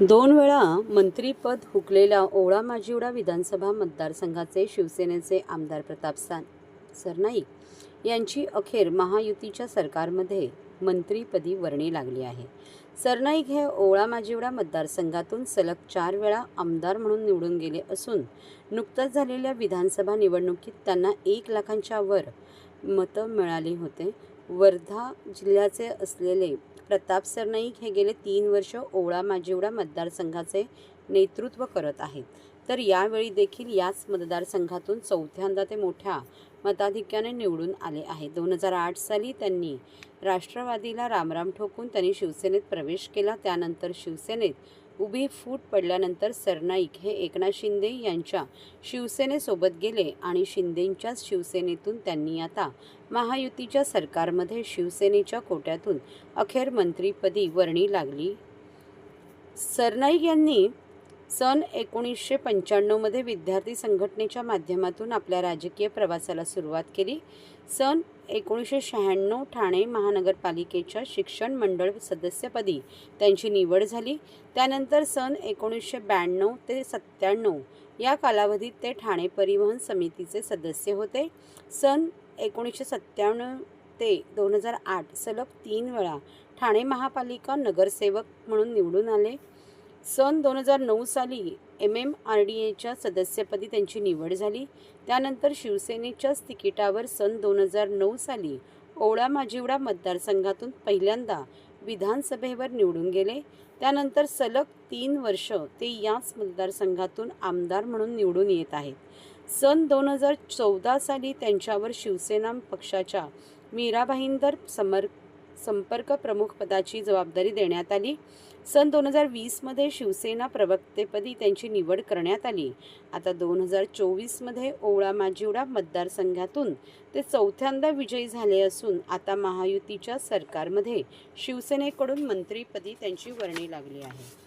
दोन वेळा मंत्रीपद हुकलेल्या ओळा माजिवडा विधानसभा मतदारसंघाचे शिवसेनेचे आमदार प्रताप सा सरनाईक यांची अखेर महायुतीच्या सरकारमध्ये मंत्रीपदी वर्णी लागली आहे. सरनाईक हे ओळा माजिवडा मतदारसंघातून सलग चार वेळा आमदार म्हणून निवडून गेले असून नुकत्याच झालेल्या विधानसभा निवडणुकीत त्यांना एक लाखांच्या वर मतं मिळाली होते. वर्धा जिल्ह्याचे असलेले प्रताप सरनाईक हे गेले तीन वर्ष ओळा माजिवडा मतदारसंघाचे नेतृत्व करत आहेत. तर यावेळी देखील याच मतदारसंघातून चौथ्यांदा ते मोठ्या मताधिक्याने निवडून आले आहे दोन हजार आठ साली त्यांनी राष्ट्रवादीला रामराम ठोकून त्यांनी शिवसेनेत प्रवेश केला. त्यानंतर शिवसेनेत उभी फूट पडल्यानंतर सरनाईक हे एकनाथ शिंदे यांच्या शिवसेनेसोबत गेले आणि शिंदेंच्याच शिवसेनेतून त्यांनी आता महायुतीच्या सरकारमध्ये शिवसेनेच्या कोट्यातून अखेर मंत्रीपदी वर्णी लागली. सरनाईक यांनी सन एकोणीसशे पंच्याण्णवमध्ये विद्यार्थी संघटनेच्या माध्यमातून आपल्या राजकीय प्रवासाला सुरुवात केली. सन एकोणीसशे शहाण्णव ठाणे महानगरपालिकेच्या शिक्षण मंडळ सदस्यपदी त्यांची निवड झाली. त्यानंतर सन एकोणीसशे ब्याण्णव ते सत्त्याण्णव या कालावधीत ते ठाणे परिवहन समितीचे सदस्य होते. सन एकोणीसशे सत्त्याण्णव ते दोन हजार आठ सलग तीन वेळा ठाणे महापालिका नगरसेवक म्हणून निवडून आले. सन दोन हजार नऊ साली एम एम आर डी एच्या सदस्यपदी त्यांची निवड झाली. त्यानंतर शिवसेनेच्याच तिकिटावर सन दोन हजार नऊ साली ओळा माजिवडा मतदारसंघातून पहिल्यांदा विधानसभेवर निवडून गेले. त्यानंतर सलग तीन वर्ष ते याच मतदारसंघातून आमदार म्हणून निवडून येत आहेत. सन दोन हजार चौदा साली त्यांच्यावर शिवसेना पक्षाच्या मीरा भाईंदर समर संपर्क प्रमुख पदाची जबाबदारी देण्यात आली. सन दोन हजार वीसमध्ये शिवसेना प्रवक्तेपदी त्यांची निवड करण्यात आली. आता दोन हजार चोवीसमध्ये ओळा माजिवडा मतदारसंघातून ते चौथ्यांदा विजयी झाले असून आता महायुतीच्या सरकारमध्ये शिवसेनेकडून मंत्रीपदी त्यांची वर्णी लागली आहे.